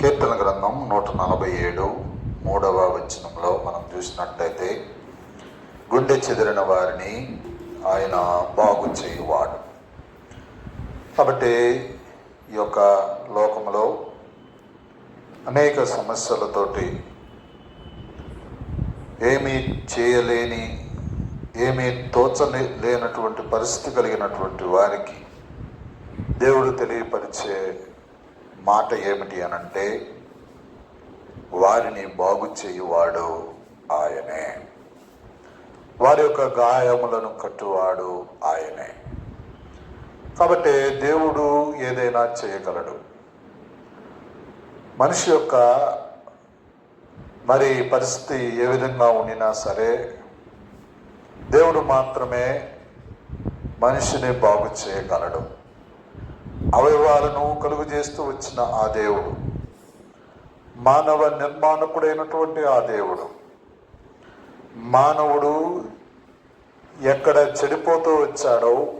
కీర్తన గ్రంథం నూట నలభై ఏడు మూడవ వచనంలో మనం చూసినట్టయితే గుండె చెదిరిన వారిని ఆయన బాగు చేయువాడు. కాబట్టి ఈ యొక్క లోకంలో అనేక సమస్యలతోటి ఏమీ చేయలేని ఏమీ తోచలే లేనటువంటి పరిస్థితి కలిగినటువంటి వారికి దేవుడు తెలియపరిచే మాట ఏమిటి అనంటే వారిని బాగు చేయువాడు ఆయనే. వారి యొక్క గాయములను కట్టువాడు ఆయనే. కాబట్టి దేవుడు ఏదైనా చేయగలడు. మనిషి యొక్క మరి పరిస్థితి ఏ విధంగా ఉండినా సరే దేవుడు మాత్రమే మనిషిని బాగు చేయగలడు. అవయవాలను కలుగు చేస్తూ వచ్చిన ఆ దేవుడు. మానవ నిర్మాణకుడైనటువంటి ఆ దేవుడు. మానవుడు ఎక్కడ చెడిపోతూ వచ్చాడో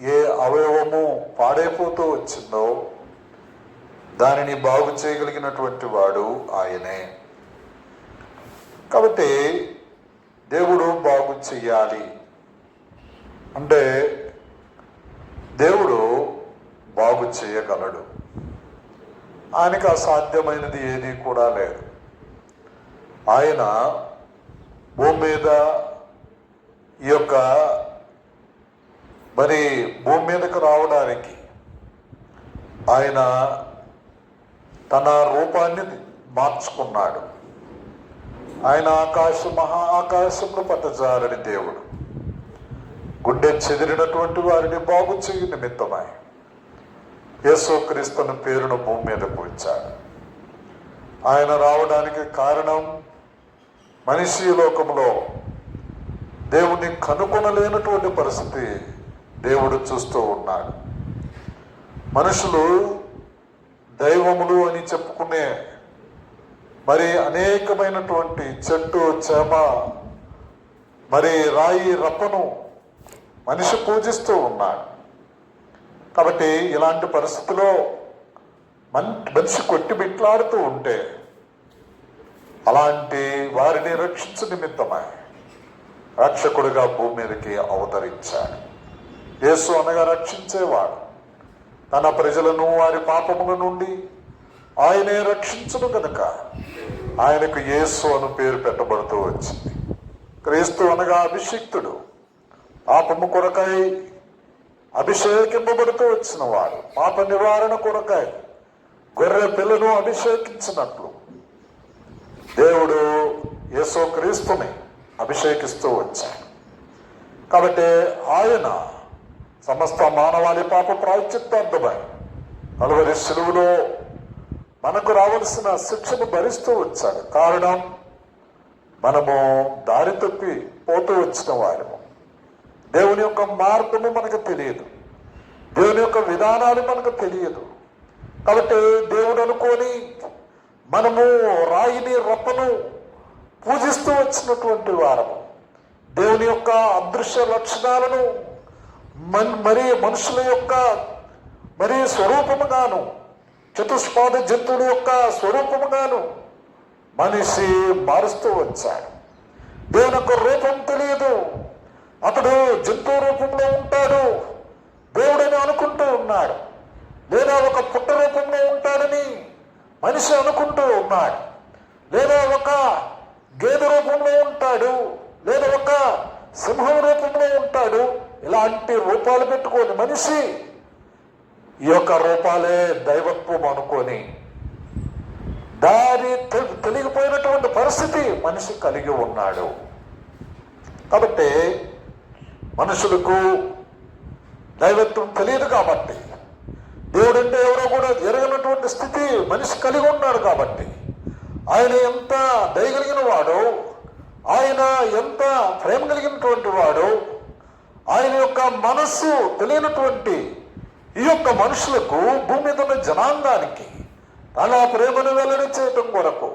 ఏ అవయవము పాడైపోతూ వచ్చిందో దానిని బాగు చేయగలిగినటువంటి వాడు ఆయనే. కాబట్టి దేవుడు బాగు చెయ్యాలి. అంటే దేవుడు బాగు చేయగలడు. ఆయనకు అసాధ్యమైనది ఏది కూడా లేదు. ఆయన భూమి మీద ఈ యొక్క మరి భూమి మీదకు రావడానికి ఆయన తన రూపాన్ని మార్చుకున్నాడు. ఆయన ఆకాశం మహా ఆకాశంలో పట్టజారని దేవుడు. గుండె చెదిరినటువంటి వారిని బాగు చేయు నిమిత్తమై యేసుక్రీస్తుని పేరును భూమి మీదకు వచ్చాడు ఆయన రావడానికి కారణం మనిషి లోకంలో దేవుణ్ణి కనుగొనలేనటువంటి పరిస్థితి దేవుడు చూస్తూ ఉన్నాడు. మనుషులు దైవములు అని చెప్పుకునే మరి అనేకమైనటువంటి చెట్టు చేమ మరి రాయి రప్పను మనిషి పూజిస్తూ ఉన్నాడు. కాబట్టి ఇలాంటి పరిస్థితిలో మన్ మనిషి కొట్టి బిట్లాడుతూ ఉంటే అలాంటి వారిని రక్షించు నిమిత్తమై రక్షకుడిగా భూమి మీదకి అవతరించాడు. యేసు అనగా రక్షించేవాడు. తన ప్రజలను వారి పాపముల నుండి ఆయనే రక్షించను కనుక ఆయనకు యేసు అను పేరు పెట్టబడుతూ వచ్చింది. క్రీస్తు అనగా అభిషిక్తుడు. పాపము కొరకై అభిషేకింపబడుతూ వచ్చిన వాడు పాప నివారణ కొరకాయ గొర్రె పిల్లను అభిషేకించినట్లు. దేవుడు యేసో క్రీస్తుని అభిషేకిస్తూ వచ్చాడు. కాబట్టి ఆయన సమస్త మానవాళి పాప ప్రాయచిత్తార్థమై నలుగురి సెలువులో మనకు రావలసిన శిక్షను భరిస్తూ వచ్చాడు. కారణం మనము దారి తప్పి పోతూ వచ్చిన వారము. దేవుని యొక్క మార్గము మనకు తెలియదు. దేవుని యొక్క విధానాలు మనకు తెలియదు. కాబట్టి దేవుడు అనుకొని మనము రాయిని రప్పను పూజిస్తూ వచ్చినటువంటి వారము. దేవుని యొక్క అదృశ్య లక్షణాలను మన్ మరి మనుషుల యొక్క మరి స్వరూపముగాను చతుష్పాద జంతువుల యొక్క స్వరూపముగాను మనిషి మారుస్తూ వచ్చాడు. దేవుని యొక్క రూపం తెలియదు. అతడు జంతువు రూపంలో ఉంటాడు. దేవుడని అనుకుంటూ ఉన్నాడు. లేదా ఒక పుట్ట రూపంలో ఉంటాడని మనిషి అనుకుంటూ ఉన్నాడు. లేదా ఒక గేదె రూపంలో ఉంటాడు. లేదా ఒక సింహం రూపంలో ఉంటాడు. ఇలాంటి రూపాలు పెట్టుకొని మనిషి ఈ యొక్క రూపాలే దైవత్వం అనుకొని దారి తెలిగిపోయినటువంటి పరిస్థితి మనిషి కలిగి ఉన్నాడు. కాబట్టి మనుషులకు దైవత్వం తెలియదు కాబట్టి. దేవుడు అంటే ఎవరో కూడా ఎరగనటువంటి స్థితి మనిషి కలిగి ఉన్నాడు కాబట్టి. ఆయన ఎంత దయగలిగిన వాడు ఆయన ఎంత ప్రేమ కలిగినటువంటి వాడు ఆయన యొక్క మనస్సు తెలియనటువంటి ఈ యొక్క మనుషులకు భూమి మీద ఉన్న జనాంగానికి తన ప్రేమను వెల్లడి చేయటం కొరకు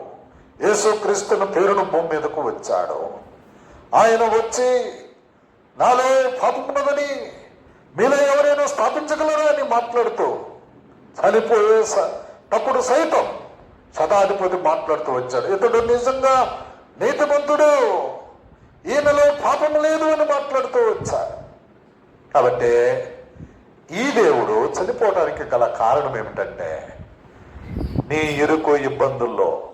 యేసుక్రీస్తుని పేరును భూమి మీదకు వచ్చాడు. ఆయన వచ్చి నాలో పాపమున్నదని మీలో ఎవరైనా స్థాపించగలరా అని మాట్లాడుతూ చనిపోయే స- తప్పుడు సైతం శతాధిపతి మాట్లాడుతూ వచ్చాడు. ఇతడు నిజంగా నీతిమంతుడు. ఈయనలో పాపం లేదు అని మాట్లాడుతూ వచ్చాడు. కాబట్టి ఈ దేవుడు చనిపోవడానికి గల కారణం ఏమిటంటే నీ ఇరుకు ఇబ్బందుల్లో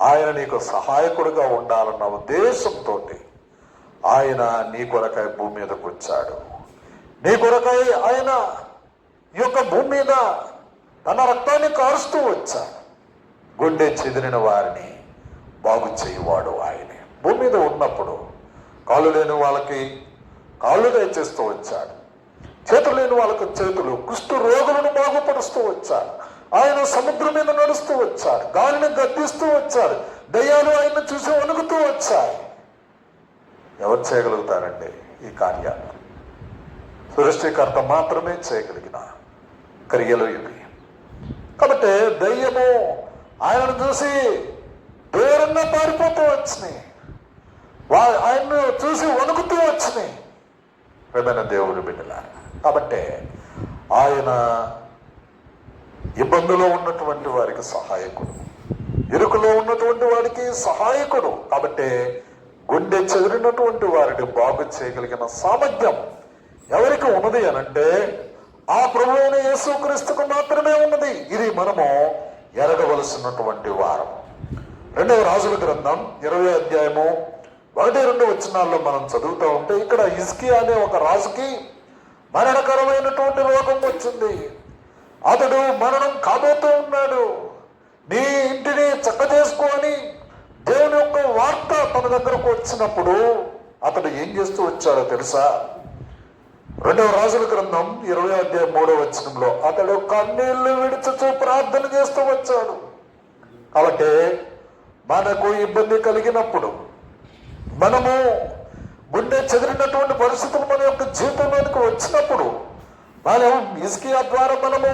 ఆయన నీకు సహాయకుడిగా ఉండాలన్న ఉద్దేశంతో ఆయన నీ కొరకై భూమి మీదకు వచ్చాడు నీ కొరకై ఆయన ఈ యొక్క భూమి మీద తన రక్తాన్ని కారుస్తూ వచ్చాడు. గుండె చెదిరిన వారిని బాగు చేయువాడు ఆయనే. భూమి మీద ఉన్నప్పుడు కాళ్ళు లేని వాళ్ళకి కాళ్ళు దయచేస్తూ వచ్చాడు. చేతులు లేని వాళ్ళకి చేతులు కుష్టు రోగులను బాగుపరుస్తూ వచ్చాడు. ఆయన సముద్రం మీద నడుస్తూ వచ్చాడు. గాలిని గద్దిస్తూ వచ్చాడు. దయ్యాలు ఆయన చూసి వణుకుతూ వచ్చాయి. ఎవరు చేయగలుగుతారండి ఈ కార్యాలు సృష్టికర్త మాత్రమే చేయగలిగిన క్రియలు ఇవి. కాబట్టి దయ్యము ఆయనను చూసి దూరంగా పారిపోతూ వచ్చినాయి. వా- ఆయన్ను చూసి వణుకుతూ వచ్చినాయి. ప్రేమైన దేవుని బిడ్డల కాబట్టి ఆయన ఇబ్బందులో ఉన్నటువంటి వారికి సహాయకుడు. ఇరుకులో ఉన్నటువంటి వారికి సహాయకుడు. కాబట్టి గుండె చెదిరినటువంటి వారిని బాగు చేయగలిగిన సామర్థ్యం ఎవరికి ఉన్నది అనంటే ఆ ప్రభు యేసుక్రీస్తుకు మాత్రమే ఉన్నది. ఇది మనము ఎరగవలసినటువంటి వారం. రెండవ రాజుల గ్రంథం ఇరవై అధ్యాయము ఒకటి రెండు వచ్చినాల్లో మనం చదువుతూ ఉంటే ఇక్కడ ఇస్కి అనే ఒక రాజుకి మరణకరమైనటువంటి రోగం వచ్చింది. అతడు మరణం కాబోతూ ఉన్నాడు. నీ ఇంటిని చక్క చేసుకోని దేవుని యొక్క వార్త తన దగ్గరకు వచ్చినప్పుడు అతడు ఏం చేస్తూ వచ్చాడో తెలుసా? రెండవ రాజుల గ్రంథం ఇరవై అధ్యాయం మూడవ వచనంలో అతడు కన్నీళ్ళు విడిచుచూ ప్రార్థన చేస్తూ వచ్చాడు. కాబట్టి మనకు ఇబ్బంది కలిగినప్పుడు మనము గుండె చెదిరినటువంటి పరిస్థితులు మన యొక్క జీవితంలోనికి వచ్చినప్పుడు మనం ఇస్కియా ద్వారా మనము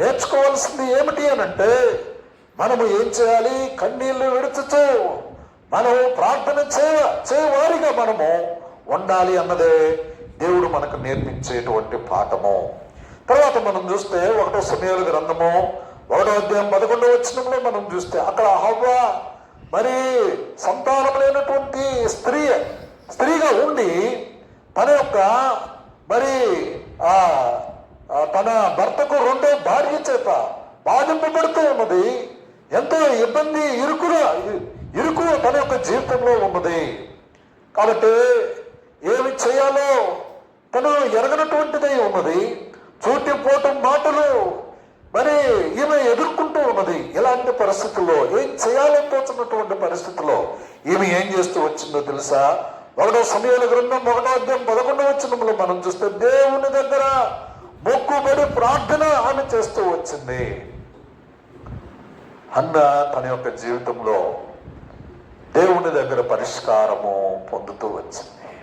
నేర్చుకోవాల్సింది ఏమిటి అని అంటే మనము ఏం చేయాలి? కన్నీళ్ళు విడుచుతూ మనము ప్రార్థన చేయ చేయవారిగా మనము ఉండాలి అన్నదే దేవుడు మనకు నేర్పించేటువంటి పాఠము. తర్వాత మనం చూస్తే ఒకటో సమయాల గ్రంథము ఒకటో అధ్యాయం పదకొండవ వచనంలో మనం చూస్తే అక్కడ హవ్వ మరి సంతానం లేనటువంటి స్త్రీ స్త్రీగా ఉండి తన యొక్క మరి తన భర్తకు రెండో భార్య చేత బాధింపబడుతూ ఉన్నది. ఎంతో ఇబ్బంది ఇరుకురా ఇరుకు తన యొక్క జీవితంలో ఉన్నది. కాబట్టి ఏమి చేయాలో తను ఎరగనటువంటిదై ఉన్నది. చూటిపోటు మాటలు మరి ఈమె ఎదుర్కొంటూ ఉన్నది. ఇలాంటి పరిస్థితుల్లో ఏం చేయాలో తోచినటువంటి పరిస్థితుల్లో ఈమె ఏం చేస్తూ వచ్చిందో తెలుసా? ఒకటో సమయాల గ్రంథం ఒకటో అధ్యాయం పదకొండవ మనం చూస్తే దేవుని దగ్గర మొక్కుబడి ప్రార్థన ఆమె చేస్తూ వచ్చింది. అన్న తన యొక్క జీవితంలో దేవుని దగ్గర పరిష్కారము పొందుతూ వచ్చింది.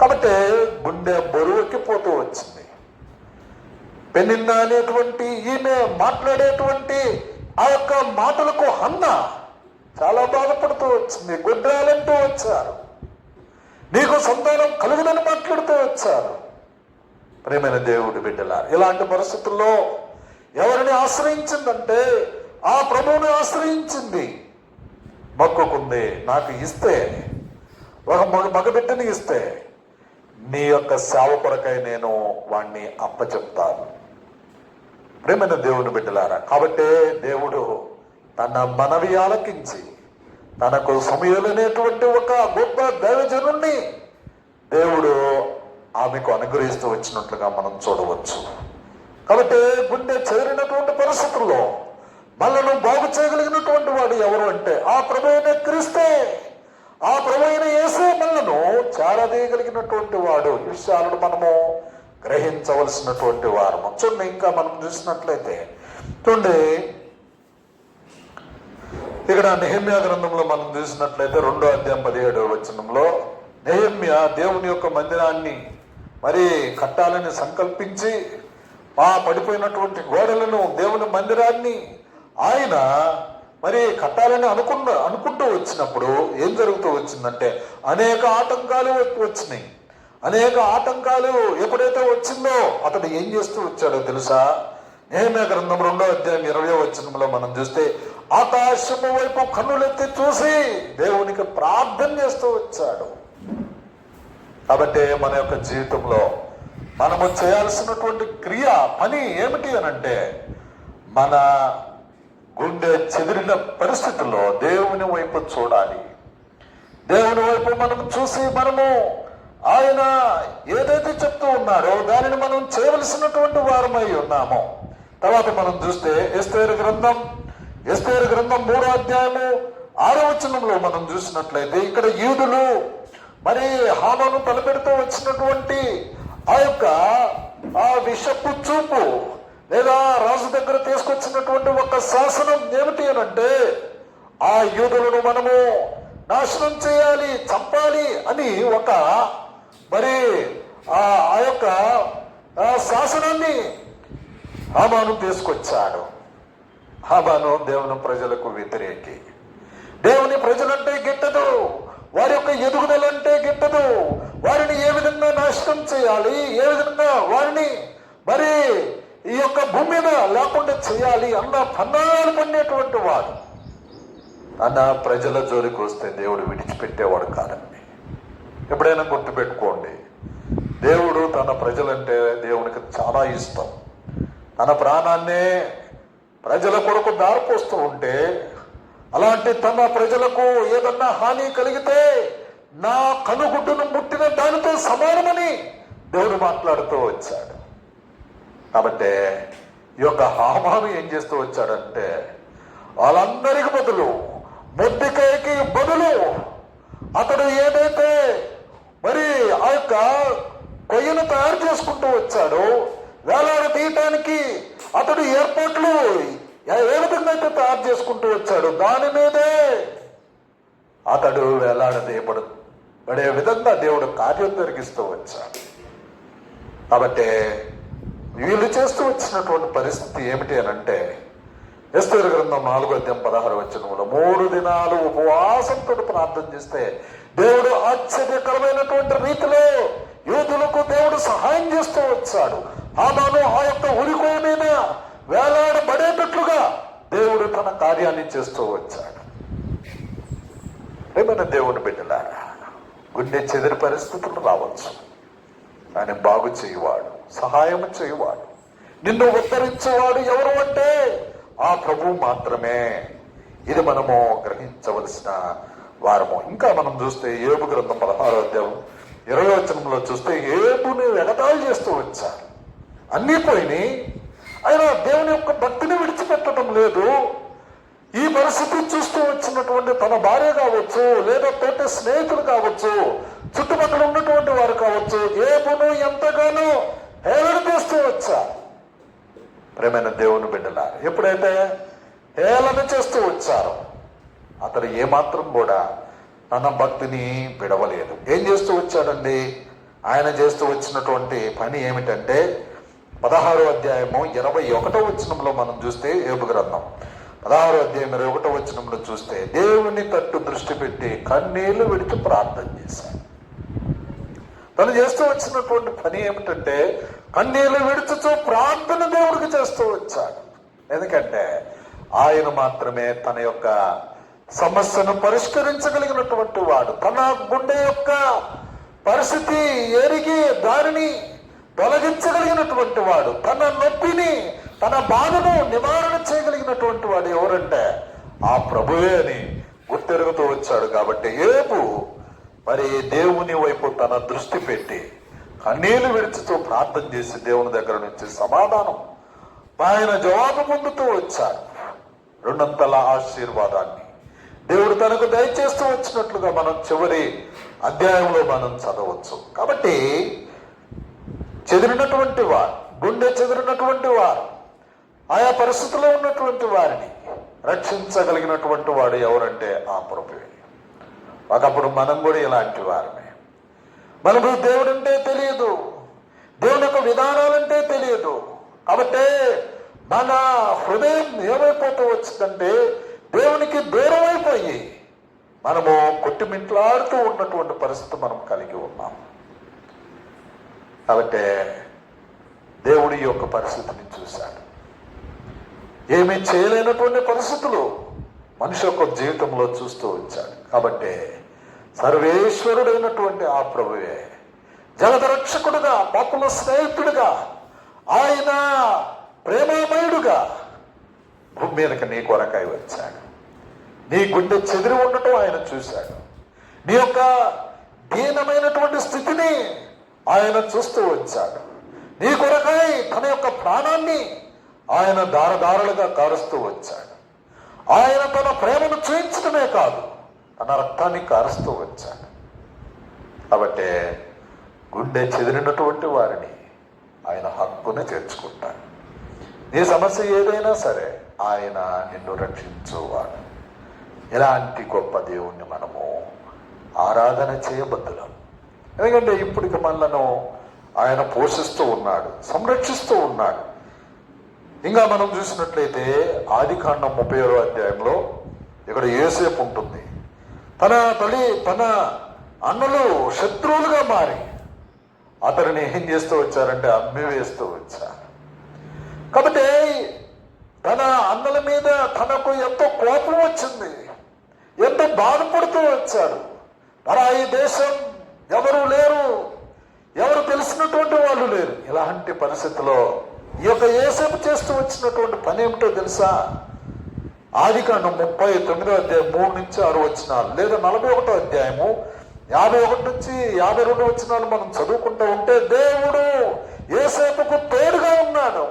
కాబట్టి గుండె బరువుకి పోతూ వచ్చింది. పెనిన్న అనేటువంటి ఈమె మాట్లాడేటువంటి ఆ యొక్క మాటలకు అన్న చాలా బాధపడుతూ వచ్చింది. గుడ్రాలంటూ వచ్చారు. నీకు సంతానం కలుగుదని మాట్లాడుతూ వచ్చారు. ప్రేమైన దేవుడి బిడ్డల ఇలాంటి పరిస్థితుల్లో ఎవరిని ఆశ్రయించిందంటే ఆ ప్రభువుని ఆశ్రయించింది. మొక్కుకుంది నాకు ఇస్తే ఒక మగ మగబిడ్డని ఇస్తే నీ యొక్క సేవ కొరకై నేను వాణ్ణి అప్పచెప్తాను. ప్రేమైన దేవుని బిడ్డలారా కాబట్టే దేవుడు తన మనవి ఆలకించి తనకు సమయలనేటువంటి ఒక గొప్ప దైవజనుణ్ణి దేవుడు ఆమెకు అనుగ్రహిస్తూ వచ్చినట్లుగా మనం చూడవచ్చు. కాబట్టి గుండె చేరినటువంటి పరిస్థితుల్లో మనను బాగు చేయగలిగినటువంటి వాడు ఎవరు అంటే ఆ ప్రభువైన అయిన క్రీస్తే. ఆ ప్రభువైన అయిన యేసే మనను చేరదీయగలిగినటువంటి వాడు. విషయాలను మనము గ్రహించవలసినటువంటి వారము. చూడండి ఇంకా మనం చూసినట్లయితే చూడండి. ఇక్కడ నెహమ్యా గ్రంథంలో మనం చూసినట్లయితే రెండో అధ్యాయం పదిహేడవ వచనంలో నెహమ్య దేవుని యొక్క మందిరాన్ని మరి కట్టాలని సంకల్పించి ఆ పడిపోయినటువంటి గోడలను దేవుని మందిరాన్ని ఆయన మరి కట్టాలని అనుకున్న అనుకుంటూ వచ్చినప్పుడు ఏం జరుగుతూ వచ్చిందంటే అనేక ఆటంకాలు వచ్చినాయి. అనేక ఆటంకాలు ఎప్పుడైతే వచ్చిందో అతడు ఏం చేస్తూ వచ్చాడో తెలుసా? నేమే గ్రంథం రెండో అధ్యాయం ఇరవై వచ్చినంలో మనం చూస్తే ఆకాశము వైపు కన్నులెత్తి చూసి దేవునికి ప్రార్థన చేస్తూ వచ్చాడు. కాబట్టి మన యొక్క జీవితంలో మనము చేయాల్సినటువంటి క్రియ పని ఏమిటి అని అంటే మన గుండె చెదిరిన పరిస్థితుల్లో దేవుని వైపు చూడాలి. దేవుని వైపు మనం చూసి మనము ఆయన ఏదైతే చెప్తూ ఉన్నాడో దానిని మనం చేయవలసినటువంటి వారమై ఉన్నాము. తర్వాత మనం చూస్తే ఎస్తేరు గ్రంథం ఎస్తేరు గ్రంథం మూడో అధ్యాయము ఆరో వచనంలో మనం చూసినట్లయితే ఇక్కడ యూదులు మరి హామను తలపెడుతూ వచ్చినటువంటి ఆ యొక్క ఆ విషపు చూపు లేదా రాజు దగ్గర తీసుకొచ్చినటువంటి ఒక శాసనం ఏమిటి అని అంటే ఆ యూదులను మనము నాశనం చేయాలి చంపాలి అని ఒక మరి ఆ ఆ యొక్క శాసనాన్ని హామాను తీసుకొచ్చాడు. హామాను దేవుని ప్రజలకు వ్యతిరేకి. దేవుని ప్రజలంటే గిట్టదు వారి యొక్క ఎదుగుదలంటే గిట్టదు వారిని ఏ విధంగా నాశనం చేయాలి ఏ విధంగా వారిని మరి ఈ యొక్క భూమి మీద లేకుండా చేయాలి అన్న పన్నాలు పడినటువంటి వాడు. అన్న ప్రజల జోలికి వస్తే దేవుడు విడిచిపెట్టేవాడు కాదండి. ఎప్పుడైనా గుర్తుపెట్టుకోండి. దేవుడు తన ప్రజలంటే దేవునికి చాలా ఇష్టం. తన ప్రాణాన్నే ప్రజల కొరకు దారిపోస్తూ ఉంటే అలాంటి తన ప్రజలకు ఏదన్నా హాని కలిగితే నా కనుగుడ్డును ముట్టిన దానితో సమానమని దేవుడు మాట్లాడుతూ వచ్చాడు. కాబట్టి ఈ యొక్క హామాను ఏం చేస్తూ వచ్చాడంటే వాళ్ళందరికి బదులు మొద్దికాయకి బదులు అతడు ఏదైతే మరి ఆ యొక్క కొయ్యను తయారు చేసుకుంటూ వచ్చాడో వేలాడ తీయటానికి అతడు ఏర్పాట్లు ఏ- విధంగా అయితే తయారు చేసుకుంటూ వచ్చాడు దాని మీదే అతడు వేలాడ తీయబడు పడే విధంగా దేవుడు కార్యం జరిగిస్తూ వచ్చాడు. కాబట్టి వీళ్ళు చేస్తూ వచ్చినటువంటి పరిస్థితి ఏమిటి అని అంటే ఎస్తేరు గ్రంథం నాలుగు అధ్యాయం పదహారు వచ్చినప్పుడు మూడు దినాలు ఉపవాసంతో ప్రార్థన చేస్తే దేవుడు ఆశ్చర్యకరమైనటువంటి రీతిలో యూదులకు దేవుడు సహాయం చేస్తూ వచ్చాడు. ఆమాను ఆ యొక్క ఉరికోయ మీద వేలాడబడేటట్లుగా దేవుడు తన కార్యాన్ని చేస్తూ వచ్చాడు. ఏమైనా దేవుని బిడ్డలారా? గుండె చెదిరి పరిస్థితులు రావచ్చు. ఆయన బాగు చేయువాడు సహాయం చేయువాడు. నిన్ను ఉద్ధరించేవాడు ఎవరు అంటే ఆ ప్రభు మాత్రమే. ఇది మనము గ్రహించవలసిన వారము. ఇంకా మనం చూస్తే ఏబు గ్రంథం పదహారో అధ్యాయం ఇరవై వచనంలో చూస్తే ఏబుని ఎగతాళి చేస్తూ వచ్చారు. అన్నీ పోయినాయి. ఆయన దేవుని యొక్క భక్తిని విడిచిపెట్టడం లేదు. ఈ పరిస్థితి చూస్తూ వచ్చినటువంటి తన భార్య కావచ్చు లేదా తోటి స్నేహితులు కావచ్చు చుట్టుపక్కల ఉన్నటువంటి వారు కావచ్చు ఏపును ఎంతగానో హేళన చేస్తూ వచ్చారు ప్రేమైన దేవుని బిడ్డల ఎప్పుడైతే హేళన చేస్తూ వచ్చారు అతడు ఏమాత్రం కూడా తన భక్తిని విడవలేదు. ఏం చేస్తూ వచ్చాడండి? ఆయన చేస్తూ వచ్చినటువంటి పని ఏమిటంటే పదహారో అధ్యాయము ఇరవై ఒకటో వచనంలో మనం చూస్తే ఏపు గ్రంథం. పదహారో అధ్యాయం ఇరవై ఒకటో వచనంలో చూస్తే దేవుని తట్టు దృష్టి పెట్టి కన్నీళ్ళు విడిచి ప్రార్థన చేశాడు తను చేస్తూ వచ్చినటువంటి పని ఏమిటంటే కన్నీళ్ళు విడుచుతూ ప్రార్థన దేవుడికి చేస్తూ వచ్చాడు. ఎందుకంటే ఆయన మాత్రమే తన యొక్క సమస్యను పరిష్కరించగలిగినటువంటి వాడు. తన గుండె యొక్క పరిస్థితి ఎరిగి దానిని తొలగించగలిగినటువంటి వాడు. తన నొప్పిని తన బాధను నివారణ చేయగలిగినటువంటి వాడు ఎవరంటే ఆ ప్రభువే అని గుర్తెరుగుతూ వచ్చాడు. కాబట్టి ఏపు మరి దేవుని వైపు తన దృష్టి పెట్టి కన్నీళ్ళు విడిచితో ప్రార్థన చేసి దేవుని దగ్గర నుంచి సమాధానం. ఆయన జవాబు పొందుతూ వచ్చారు రెండంతల ఆశీర్వాదాన్ని దేవుడు తనకు దయచేస్తూ వచ్చినట్లుగా మనం చివరి అధ్యాయంలో మనం చదవచ్చు. కాబట్టి చెదిరినటువంటి వారు గుండె చెదిరినటువంటి వారు ఆయా పరిస్థితుల్లో ఉన్నటువంటి వారిని రక్షించగలిగినటువంటి వాడు ఎవరంటే ఆ ప్రభువే. ఒకప్పుడు మనం కూడా ఇలాంటి వారమే. మనకు దేవుడు అంటే తెలియదు. దేవుని యొక్క విధానాలంటే తెలియదు. కాబట్టి మన హృదయం ఏమైపోతూ వచ్చిందంటే దేవునికి దూరం అయిపోయి మనము కొట్టిమిట్లాడుతూ ఉన్నటువంటి పరిస్థితి మనం కలిగి ఉన్నాం. కాబట్టి దేవుడి యొక్క పరిస్థితిని చూశాడు. ఏమీ చేయలేనటువంటి పరిస్థితులు మనిషి యొక్క జీవితంలో చూస్తూ వచ్చాడు. కాబట్టి సర్వేశ్వరుడైనటువంటి ఆ ప్రభువే. జగదరక్షకుడుగా పాపుల స్నేహితుడుగా ఆయన ప్రేమామయుడుగా భూమి మీదకి నీ కొరకాయ వచ్చాడు. నీ గుండె చెదిరి ఉండటం ఆయన చూశాడు. నీ యొక్క దీనమైనటువంటి స్థితిని ఆయన చూస్తూ వచ్చాడు. నీ కొరకై తన యొక్క ప్రాణాన్ని ఆయన దారదారులుగా కారుస్తూ వచ్చాడు. ఆయన తన ప్రేమను చూయించడమే కాదు తన రక్తాన్ని కారుస్తూ వచ్చాడు కాబట్టి గుండె చెదిరినటువంటి వారిని ఆయన హక్కును చేర్చుకుంటాడు. నీ సమస్య ఏదైనా సరే ఆయన నిన్ను రక్షించేవాడు. ఇలాంటి గొప్ప దేవుణ్ణి మనము ఆరాధన చేయబద్దులం. ఎందుకంటే ఇప్పటికి మనలను ఆయన పోషిస్తూ ఉన్నాడు సంరక్షిస్తూ ఉన్నాడు. ఇంకా మనం చూసినట్లయితే ఆది కాండం ముప్పై అధ్యాయంలో ఇక్కడ ఏసేపు ఉంటుంది. తన తల్లి తన అన్నలు శత్రువులుగా మారి అతనిని ఏం చేస్తూ వచ్చారంటే అమ్మి వేస్తూ వచ్చారు. కాబట్టి తన అన్నల మీద తనకు ఎంతో కోపం వచ్చింది ఎంతో బాధపడుతూ వచ్చాడు మరి ఈ దేశం ఎవరు లేరు? ఎవరు తెలిసినటువంటి వాళ్ళు లేరు? ఇలాంటి పరిస్థితిలో ఈ యొక్క ఏసేపు చేస్తూ వచ్చినటువంటి పని ఏమిటో తెలుసా? ఆది కాండం ముప్పై తొమ్మిదో అధ్యాయం మూడు నుంచి ఆరు వచ్చినాలు లేదా నలభై ఒకటో అధ్యాయము యాభై ఒకటి నుంచి యాభై రెండు వచ్చినాలు మనం చదువుకుంటూ ఉంటే దేవుడు ఏసేపుకు తోడుగా ఉన్నాడు.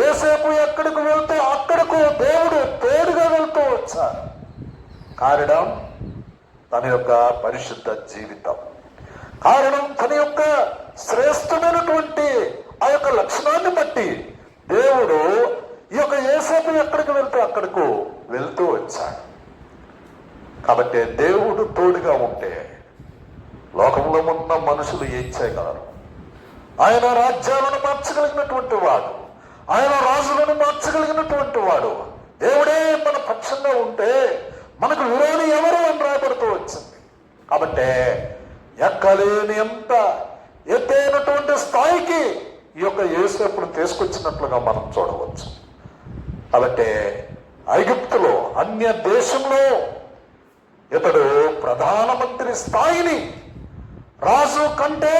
ఏసేపు ఎక్కడికి వెళ్తే అక్కడకు దేవుడు తోడుగా వెళ్తూ వచ్చారు కారణం తన యొక్క పరిశుద్ధ జీవితం. కారణం తన యొక్క శ్రేష్టమైనటువంటి ఆ యొక్క లక్షణాన్ని బట్టి దేవుడు ఈ యొక్క ఏసేపు ఎక్కడికి వెళ్తే అక్కడకు వెళ్తూ వచ్చాడు. కాబట్టి దేవుడు తోడుగా ఉంటే లోకంలో ఉన్న మనుషులు ఏం చేయగలరు? ఆయన రాజ్యాలను మార్చగలిగినటువంటి వాడు ఆయన రాజులను మార్చగలిగినటువంటి వాడు. దేవుడే మన పక్షంగా ఉంటే మనకు విరోధి ఎవరు అని రాబడుతూ వచ్చింది. కాబట్టి ఎక్కలేని ఎంత ఎత్తైనటువంటి స్థాయికి ఈ యొక్క యేసేపును తీసుకొచ్చినట్లుగా మనం చూడవచ్చు. కాబట్టి ఐగుప్తులో అన్య దేశంలో ఇతడు ప్రధానమంత్రి స్థాయిని రాజు కంటే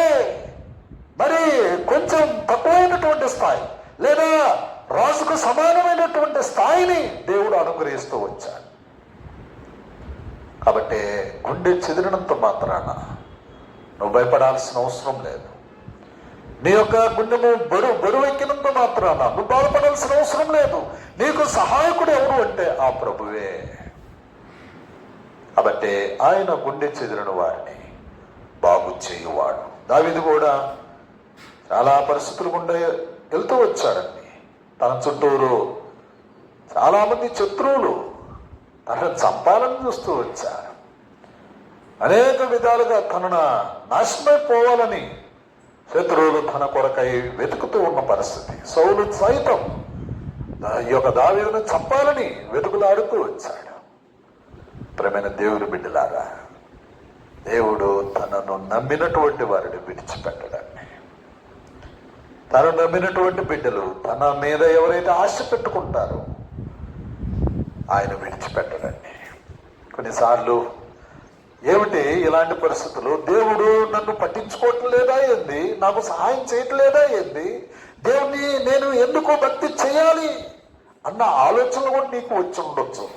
మరి కొంచెం తక్కువైనటువంటి స్థాయి లేదా రాజుకు సమానమైనటువంటి స్థాయిని దేవుడు అనుగ్రహిస్తూ వచ్చాడు. కాబట్టి గుండె చెదిరినంత మాత్రాన నువ్వు భయపడాల్సిన అవసరం లేదు. నీ యొక్క గుండెము బరువు బరువు ఎక్కినంత మాత్రాన నువ్వు బాధపడాల్సిన అవసరం లేదు. నీకు సహాయకుడు ఎవరు అంటే ఆ ప్రభువే. కాబట్టి ఆయన గుండె చెదిరిన వారిని బాగు చేయువాడు. దావిది కూడా చాలా పరిస్థితులు గుండా వెళ్తూ వచ్చాడండి. తన చుట్టూరు చాలామంది శత్రువులు తనను చంపాలని చూస్తూ వచ్చారు. అనేక విధాలుగా తనను నాశనమైపోవాలని శత్రువులు తన కొరకై వెతుకుతూ ఉన్న పరిస్థితి. సౌలు సైతం ఈ యొక్క దావీదును చంపాలని వెతుకులాడుతూ వచ్చాడు. ప్రేమైన దేవుని బిడ్డలారా దేవుడు తనను నమ్మినటువంటి వారిని విడిచిపెట్టడాన్ని. తను నమ్మినటువంటి బిడ్డలు తన మీద ఎవరైతే ఆశ పెట్టుకుంటారో ఆయన విడిచిపెట్టడాన్ని. కొన్నిసార్లు ఏమిటి ఇలాంటి పరిస్థితులు? దేవుడు నన్ను పట్టించుకోవటం లేదా ఏంది? నాకు సహాయం చేయట్లేదా ఏంది? దేవుణ్ణి నేను ఎందుకు భక్తి చేయాలి? అన్న ఆలోచనలు కూడా నీకు వచ్చి ఉండొచ్చు.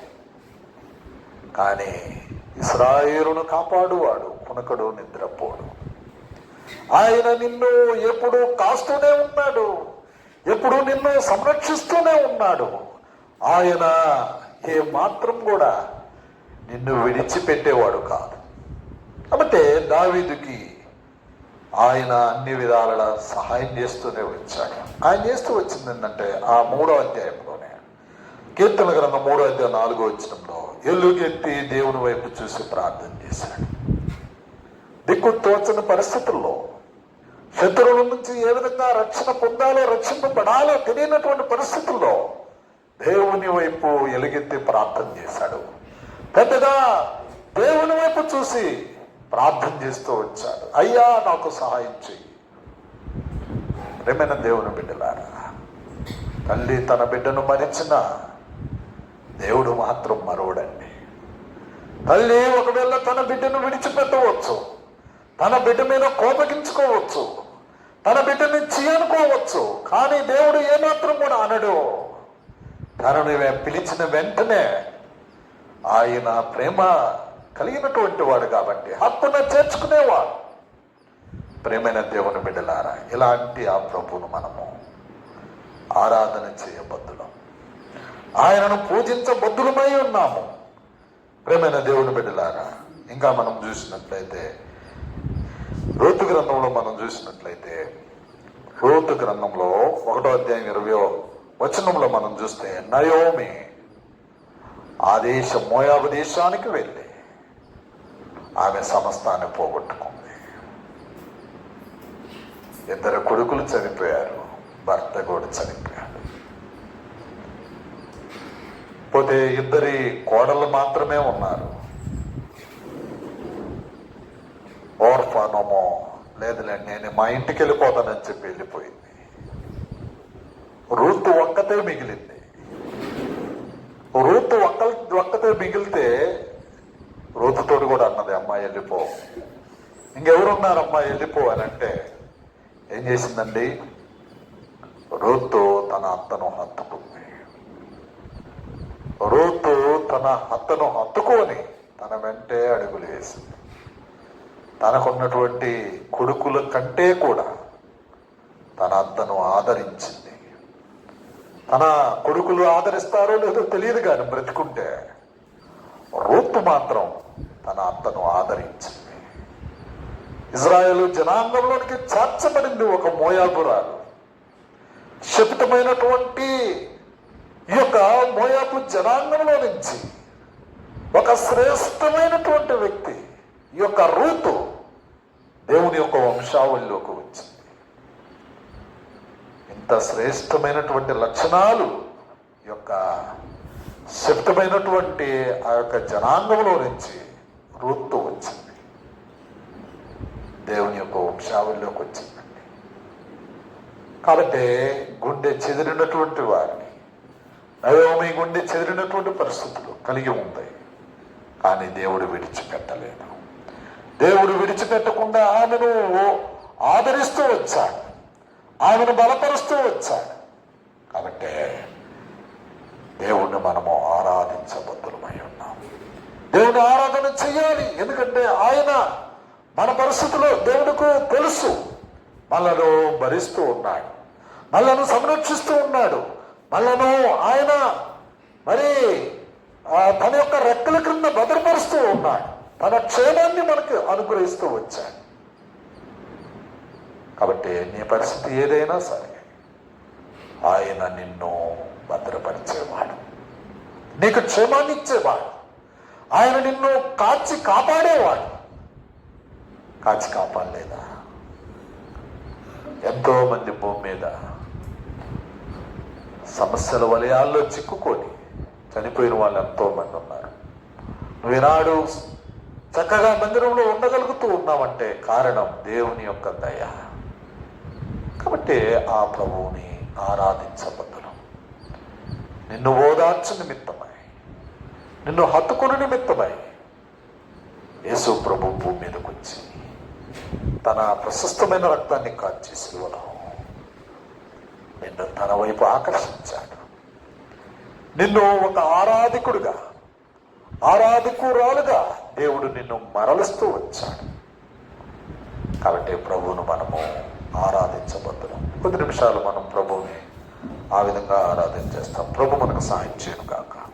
కానీ ఇస్రాయేలును కాపాడువాడు కునకడు నిద్రపోడు. ఆయన నిన్ను ఎప్పుడు కాస్తూనే ఉన్నాడు. ఎప్పుడు నిన్ను సంరక్షిస్తూనే ఉన్నాడు. ఆయన ఏ మాత్రం కూడా నిన్ను విడిచిపెట్టేవాడు కాదు. కాబట్టి దావీదుకి ఆయన అన్ని విధాలలో సహాయం చేస్తూనే వచ్చాడు. ఆయన చేస్తూ వచ్చింది ఏంటంటే ఆ మూడో అధ్యాయంలోనే. కీర్తన గ్రంథం మూడో అధ్యాయం నాలుగో వచ్చినంలో ఎల్లుగెత్తి దేవుని వైపు చూసి ప్రార్థన చేశాడు. దిక్కు తోచని పరిస్థితుల్లో శత్రువుల నుంచి ఏ విధంగా రక్షణ పొందాలో రక్షింపబడాలో తెలియనటువంటి పరిస్థితుల్లో దేవుని వైపు ఎలుగెత్తి ప్రార్థన చేశాడు. పెద్దగా దేవుని వైపు చూసి ప్రార్థన చేస్తూ వచ్చాడు. అయ్యా నాకు సహాయం చెయ్యి. ప్రేమైన దేవుని బిడ్డలారా తల్లి తన బిడ్డను మరిచిన దేవుడు మాత్రం మరవడండి తల్లి ఒకవేళ తన బిడ్డను విడిచిపెట్టవచ్చు తన బిడ్డ మీద కోపగించుకోవచ్చు తన బిడ్డని చేయనుకోవచ్చు కానీ దేవుడు ఏమాత్రం కూడా అనడు. తనను పిలిచిన వెంటనే ఆయన ప్రేమ కలిగినటువంటి వాడు కాబట్టి హక్కున చేర్చుకునేవాడు. ప్రేమైన దేవుని బిడ్డలారా ఇలాంటి ఆ ప్రభువును మనము ఆరాధన చేయబద్దులం. ఆయనను పూజించబద్దులమై ఉన్నాము. ప్రేమైన దేవుని బిడ్డలారా ఇంకా మనం చూసినట్లయితే రోతు గ్రంథంలో మనం చూసినట్లయితే రోతు గ్రంథంలో ఒకటో అధ్యాయం ఇరవయో వచనంలో మనం చూస్తే నయోమి ఆ దేశం మోయాబు దేశానికి వెళ్ళి. ఆమె సమస్తాన్ని పోగొట్టుకుంది. ఇద్దరు కొడుకులు చనిపోయారు భర్త కూడా చనిపోయాడు. పోతే ఇద్దరి కోడలు మాత్రమే ఉన్నారు. ఓర్ఫానమో లేదులేండి నేను మా ఇంటికి వెళ్ళిపోతానని చెప్పి వెళ్ళిపోయింది. రూతు ఒక్కతే మిగిలింది. రూతు ఒక్క ఒక్కతే మిగిలితే రూతుతోటి కూడా అన్నది అమ్మాయి వెళ్ళిపో. ఇంకెవరున్నారు అమ్మాయి వెళ్ళిపో అని అంటే ఏం చేసిందండి? రూతు తన అత్తను హత్తుకుంది. రూతు తన అత్తను హత్తుకొని తన వెంటే అడుగులు వేసింది. తనకున్నటువంటి కొడుకుల కంటే కూడా తన అత్తను ఆదరించింది. తన కొడుకులు ఆదరిస్తారో లేదో తెలియదు కానీ బ్రతుకుంటే రోత్తు మాత్రం తన అత్తను ఆదరించింది. ఇజ్రాయేల్ జనాంగంలోనికి చేర్చబడింది ఒక మోయాబురాలు. శపితమైనటువంటి ఈ యొక్క మోయాబు జనాంగంలో నుంచి ఒక శ్రేష్టమైనటువంటి వ్యక్తి ఈ యొక్క రూతు దేవుని యొక్క వంశావళిలోకి వచ్చింది. ఇంత శ్రేష్టమైనటువంటి లక్షణాలు ఈ యొక్క శక్తమైనటువంటి ఆ యొక్క జనాంగంలో నుంచి రూతు వచ్చింది. దేవుని యొక్క వంశావళిలోకి వచ్చిందండి కాబట్టి గుండె చెదిరినటువంటి వారిని నయోమి గుండె చెదిరినటువంటి పరిస్థితులు కలిగి ఉంది. కానీ దేవుడు విడిచిపెట్టలేదు. దేవుడు విడిచిపెట్టకుండా ఆమెను ఆదరిస్తూ వచ్చాడు. ఆమెను బలపరుస్తూ వచ్చాడు. కాబట్టి దేవుణ్ణి మనము ఆరాధించబద్దులమై ఉన్నాం. దేవుని మనం చేయాలి. ఎందుకంటే ఆయన మన పరిస్థితిలో దేవుడికి తెలుసు. మనను భరిస్తూ ఉన్నాడు. మనను సంరక్షిస్తూ ఉన్నాడు. మనను ఆయన మరి తన యొక్క రెక్కల క్రింద భద్రపరుస్తూ ఉన్నాడు. తన క్షేమాన్ని మనకు అనుగ్రహిస్తూ వచ్చాడు. కాబట్టి నీ పరిస్థితి ఏదైనా సరే ఆయన నిన్ను భద్రపరిచేవాడు. నీకు క్షేమాన్ని ఇచ్చేవాడు. ఆయన నిన్ను కాచి కాపాడేవాడు. కాచి కాపాడలేదా? ఎంతో మంది భూమి మీద సమస్యల వలయాల్లో చిక్కుకొని చనిపోయిన వాళ్ళు ఎంతో మంది ఉన్నారు. నువ్వు ఈనాడు చక్కగా మందిరంలో ఉండగలుగుతూ ఉన్నామంటే కారణం దేవుని యొక్క దయ. కాబట్టి ఆ ప్రభువుని ఆరాధించబద్దును నిన్ను ఓదార్చు నిమిత్తమై. నిన్ను హత్తుకుని నిమిత్తమై యేసు ప్రభు భూమి మీదకి వచ్చి తన ప్రశస్తమైన రక్తాన్ని కాచి సిలువలో నిన్ను తన వైపు ఆకర్షించాడు. నిన్ను ఒక ఆరాధికుడుగా ఆరాధికురాలుగా దేవుడు నిన్ను మరలుస్తూ వచ్చాడు. కాబట్టి ప్రభువును మనము ఆరాధించబద్దులం కొద్ది నిమిషాలు మనం ప్రభువుని ఆ విధంగా ఆరాధన చేస్తాం ప్రభు మనకు సహాయం చేయను కాక